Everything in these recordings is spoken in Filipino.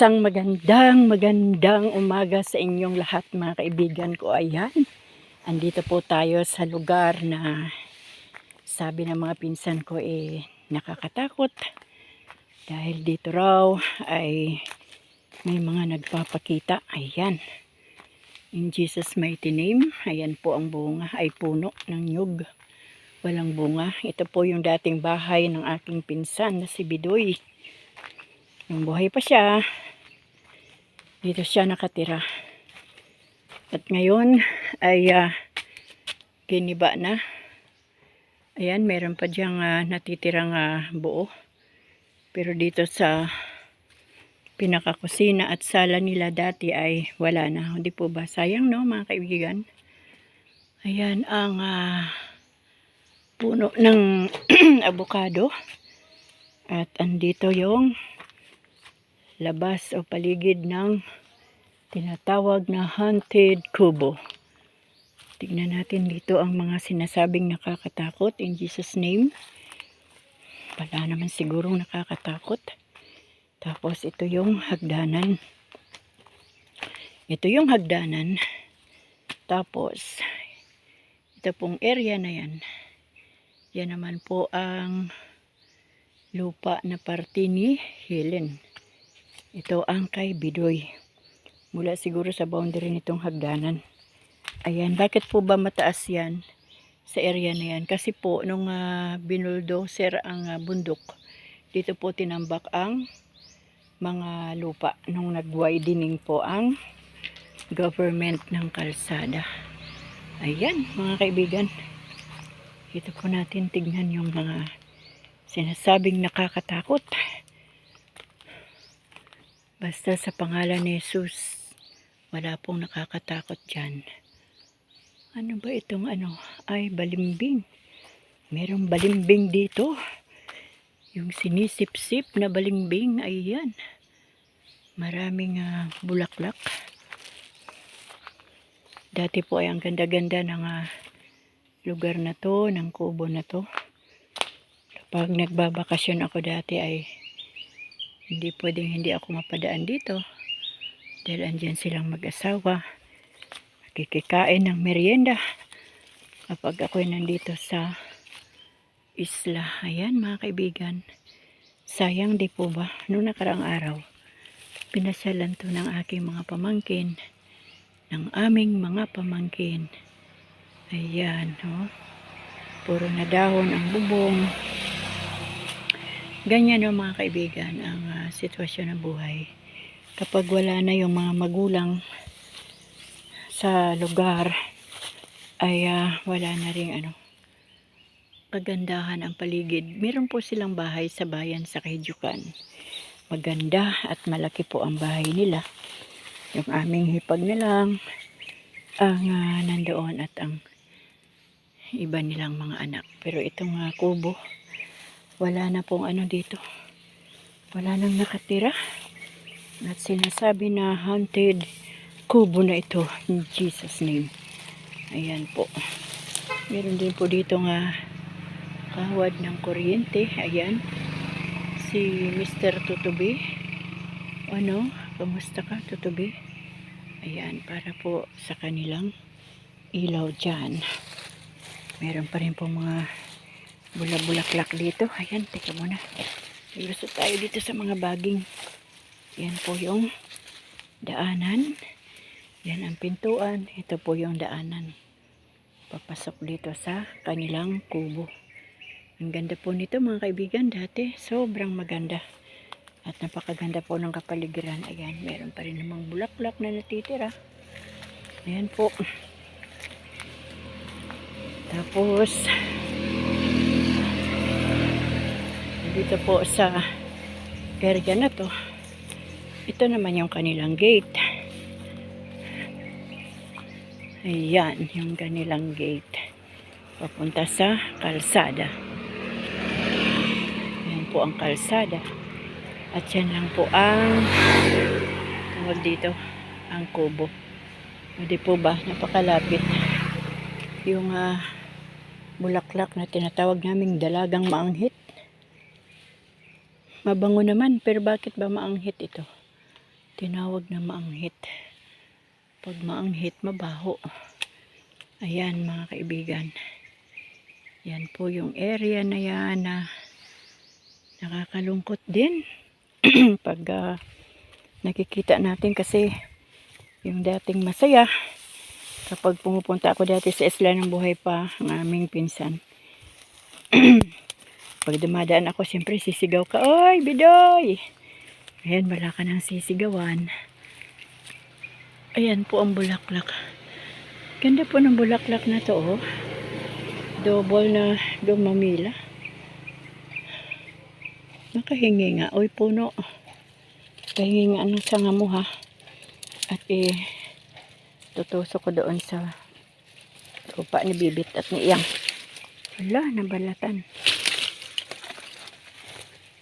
Isang magandang magandang umaga sa inyong lahat mga kaibigan ko. Ayan, andito po tayo sa lugar na sabi ng mga pinsan ko eh nakakatakot. Dahil dito raw ay may mga nagpapakita. Ayan. In Jesus mighty name, ayan po ang bunga ay puno ng nyug. Walang bunga. Ito po yung dating bahay ng aking pinsan na si Bidoy. Nung buhay pa siya, dito siya nakatira. At ngayon ay ah, giniba na. Ayan, meron pa diyang ah, natitirang ah, buo. Pero dito sa pinakakusina at sala nila dati ay wala na. Hindi po ba? Sayang no mga kaibigan? Ayan ang ah, puno ng abukado. At andito yung labas o paligid ng tinatawag na haunted kubo. Tignan natin dito ang mga sinasabing nakakatakot in Jesus name. Wala naman sigurong nakakatakot. Tapos ito yung hagdanan. Ito yung hagdanan. Tapos ito pong area na yan. Yan naman po ang lupa na parte ni Helen. Ito ang kay Bidoy. Mula siguro sa boundary nitong hagdanan. Ayan, bakit po ba mataas yan sa area na yan? Kasi po, nung uh, binuldoser ang ah, bundok, dito po tinambak ang mga lupa. Nung nag-widening po ang government ng kalsada. Ayan, mga kaibigan. Ito po natin tignan yung mga sinasabing nakakatakot. Basta sa pangalan ni Jesus, wala pong nakakatakot dyan. Ano ba itong ano? Ay, balimbing. Merong balimbing dito. Yung sinisip-sip na balimbing, ayan. Maraming ah, bulaklak. Dati po ay ang ganda-ganda ng ah, lugar na to, ng kubo na to. Kapag nagbabakasyon ako dati ay hindi pwedeng hindi ako mapadaan dito. Dahil andyan silang mag-asawa. Kikikain ng merienda. Kapag ako'y nandito sa isla. Ayan mga kaibigan. Sayang di po ba? Noong nakarang araw, pinasyalan to ng aking mga pamangkin. Ng aming mga pamangkin. Ayan, oh. Puro na dahon ang bubong. Ganyan o mga kaibigan ang ah, sitwasyon ng buhay. Kapag wala na yung mga magulang sa lugar, ay ah, wala na rin ano, kagandahan ang paligid. Meron po silang bahay sa bayan sa Kahijukan. Maganda at malaki po ang bahay nila. Yung aming hipag na ang ah, nandoon at ang iba nilang mga anak. Pero itong ah, kubo, wala na pong ano dito. Wala nang nakatira. At sinasabi na haunted kubo na ito in Jesus name. Ayan po. Meron din po dito nga kawad ng kuryente. Ayan. Si Mr. Tutubi. Ano? Kamusta ka, Tutubi? Ayan, para po sa kanilang ilaw dyan. Meron pa rin po mga bula-bulaklak dito. Ayan, teka muna. Ilusot tayo dito sa mga baging. Yan po yung daanan. Yan ang pintuan. Ito po yung daanan. Papasok dito sa kanilang kubo. Ang ganda po nito mga kaibigan dati. Sobrang maganda. At napakaganda po ng kapaligiran. Ayan, meron pa rin namang bulaklak na natitira. Ayan po. Tapos, dito po sa area na to. Ito naman yung kanilang gate. Ayan yung kanilang gate. Papunta sa kalsada. Ayan po ang kalsada. At yan lang po ang tawag dito ang kubo. Hindi po ba? Napakalapit. Yung ah, bulaklak na tinatawag naming dalagang maanghit Mabango naman, pero bakit ba maanghit ito? tinawag na maanghit. Pag maanghit, mabaho. Ayan mga kaibigan. Yan po yung area na yan na nakakalungkot din. Pag ah, nakikita natin kasi yung dating masaya kapag pumupunta ako dati sa Isla ng Buhay pa ang aming pinsan. Pag dumadaan ako, siyempre sisigaw ka, Oy, Bidoy! Ayan, wala ka ng sisigawan. Ayan po ang bulaklak. Ganda po ng bulaklak na to, oh. Double na dumamila. Nakahingi nga. Uy, puno. Kahingi nga ng sanga mo, ha. At eh, tutusok ko doon sa lupa ni Bibit at ni Iyang. Wala, nabalatan.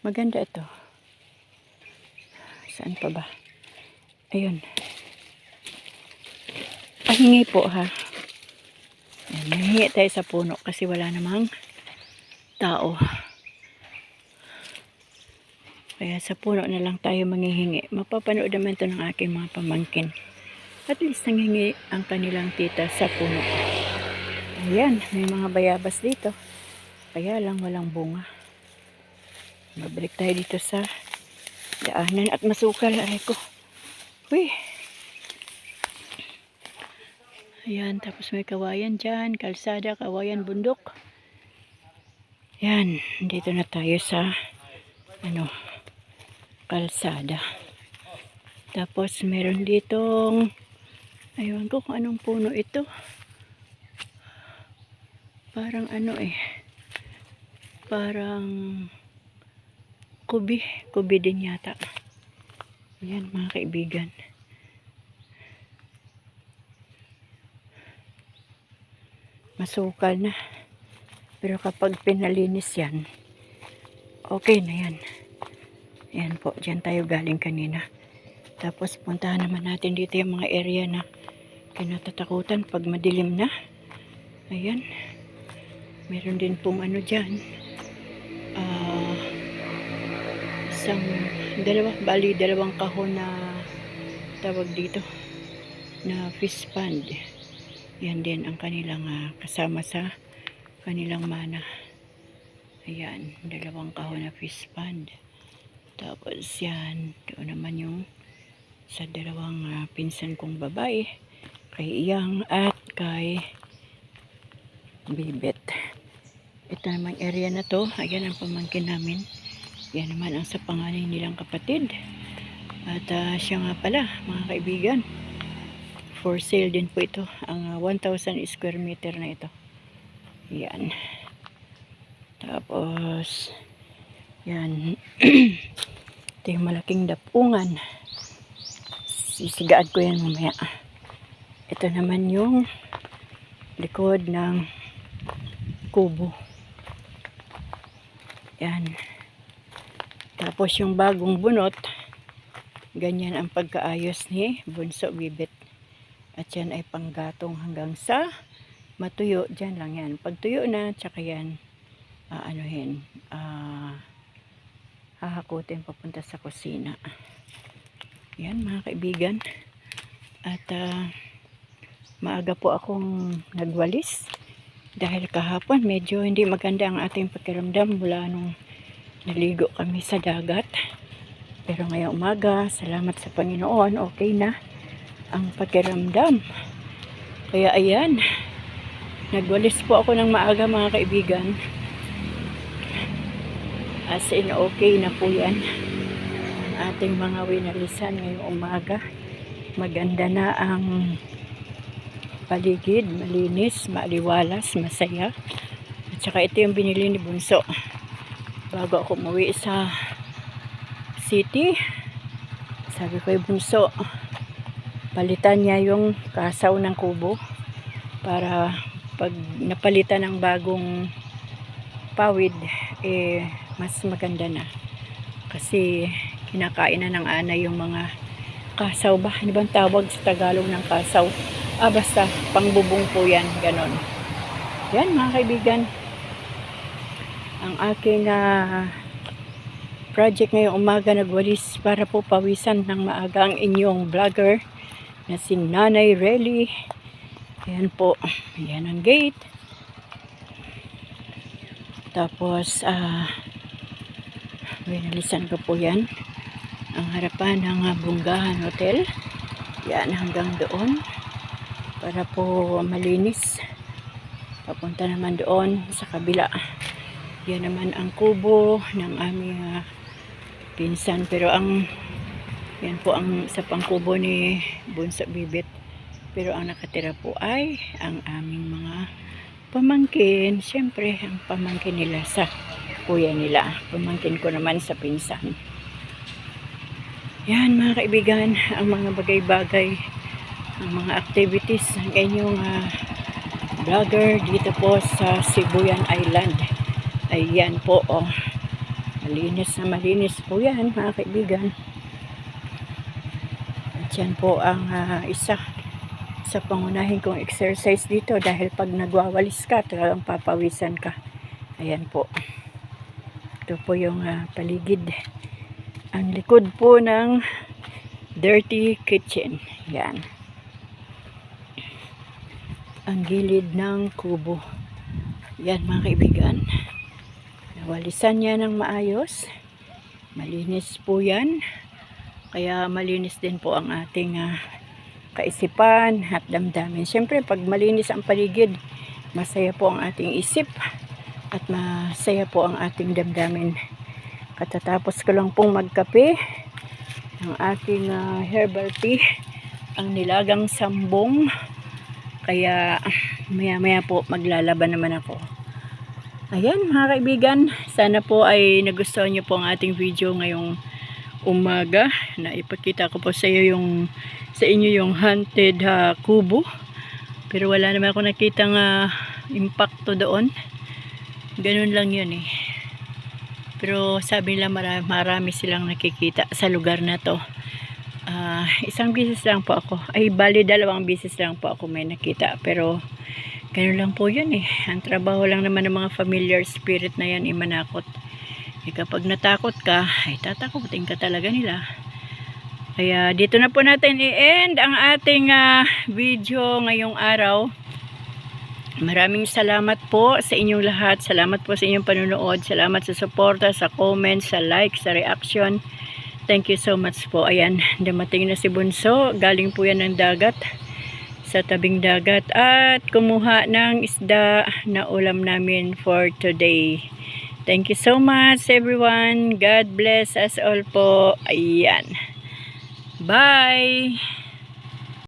Maganda ito. Saan pa ba? Ayun. Pahingi po ha. Yan, mahingi tayo sa puno kasi wala namang tao. Kaya sa puno na lang tayo manghihingi. Mapapanood naman ito ng aking mga pamangkin. At least nanghingi ang kanilang tita sa puno. Ayan, may mga bayabas dito. Kaya lang walang bunga. Babalik tayo dito sa daanan at masukal. Aray ko. Uy. Ayan, tapos may kawayan dyan. Kalsada, kawayan, bundok. Yan, dito na tayo sa ano, kalsada. Tapos meron ditong aywan ko kung anong puno ito. Parang ano eh. Parang kubi. Kubi din yata. Ayan mga kaibigan. Masukal na. Pero kapag pinalinis yan, okay na yan. Yan po, dyan tayo galing kanina. Tapos puntahan naman natin dito yung mga area na kinatatakutan pag madilim na. Ayan. Meron din pong ano dyan. Ah, isang, dalawa, bali, dalawang kahon na tawag dito na fish pond. Yan din ang kanilang ah, kasama sa kanilang mana. Ayan, dalawang kahon na fish pond. Tapos yan, doon naman yung sa dalawang ah, pinsan kong babae, kay Iyang at kay Bibet. Ito naman area na to, ayan ang pamangkin namin. Yan naman ang sa panganay nilang kapatid. At ah, siya nga pala, mga kaibigan, for sale din po ito. Ang ah, 1,000 square meter na ito. Yan. Tapos, yan. ito yung malaking dapungan. Sisigaan ko yan mamaya. Ito naman yung likod ng kubo. Yan. Tapos yung bagong bunot, ganyan ang pagkaayos ni Bunso Bibit. At yan ay panggatong hanggang sa matuyo. Diyan lang yan. Pag tuyo na, tsaka yan, aanuhin, ah, hahakutin papunta sa kusina. Yan mga kaibigan. At ah, maaga po akong nagwalis. Dahil kahapon medyo hindi maganda ang ating pakiramdam mula nung naligo kami sa dagat. Pero ngayong umaga, salamat sa Panginoon, okay na ang pakiramdam. Kaya ayan, nagwalis po ako ng maaga mga kaibigan. As in, okay na po yan. Ang ating mga winalisan ngayong umaga. Maganda na ang paligid, malinis, maaliwalas, masaya. At saka ito yung binili ni Bunso. Bago ako umuwi sa city, sabi ko yung Bunso, palitan niya yung kasaw ng kubo para pag napalitan ng bagong pawid, eh, mas maganda na. Kasi kinakain na ng ana yung mga kasaw ba? Ano bang tawag sa Tagalog ng kasaw? Ah, basta, pangbubong po yan, ganon. Yan, mga kaibigan. Ang aking ah, project ngayong umaga nagwalis para po pawisan ng maaga ang inyong vlogger na si Nanay Relly. Ayan po. Ayan ang gate. Tapos, ah, winalisan ko po yan. Ang harapan ng ah, Bunggahan Hotel. Yan hanggang doon. Para po malinis. Papunta naman doon sa kabila. Yan naman ang kubo ng aming ah, pinsan. Pero ang yan po ang isa pang kubo ni Bunsa Bibit. Pero ang nakatira po ay ang aming mga pamangkin. Siyempre, ang pamangkin nila sa kuya nila. Pamangkin ko naman sa pinsan. Yan mga kaibigan, ang mga bagay-bagay, ang mga activities ng inyong ah, vlogger dito po sa Sibuyan Island. Ayan po, oh. Malinis na malinis po yan, mga kaibigan. At yan po ang ah, isa sa pangunahin kong exercise dito dahil pag nagwawalis ka, talagang papawisan ka. Ayan po. Ito po yung ah, paligid. Ang likod po ng dirty kitchen. Yan. Ang gilid ng kubo. Yan mga kaibigan. Nawalisan niya ng maayos. Malinis po yan. Kaya malinis din po ang ating ah, kaisipan at damdamin. Siyempre, pag malinis ang paligid, masaya po ang ating isip at masaya po ang ating damdamin. Katatapos ko lang pong magkape ng aking ah, herbal tea, ang nilagang sambong. Kaya maya maya po maglalaban naman ako. Ayan mga kaibigan, sana po ay nagustuhan niyo po ang ating video ngayong umaga na ipakita ko po sa iyo yung sa inyo yung haunted ah, kubo. Pero wala naman ako nakitang ah, impacto doon. Ganun lang yun eh. Pero sabi nila marami, marami silang nakikita sa lugar na to. Ah, isang bisis lang po ako. Ay, bali dalawang bisis lang po ako may nakita. Pero, ganun lang po yun eh. Ang trabaho lang naman ng mga familiar spirit na yan, imanakot. Eh, kapag natakot ka, ay tatakotin ka talaga nila. Kaya, dito na po natin i-end ang ating ah, video ngayong araw. Maraming salamat po sa inyong lahat. Salamat po sa inyong panunood. Salamat sa suporta, sa comments, sa like, sa reaction. Thank you so much po. Ayan, dumating na si Bunso. Galing po yan ng dagat. Sa tabing dagat. At kumuha ng isda na ulam namin for today. Thank you so much everyone. God bless us all po. Ayan. Bye!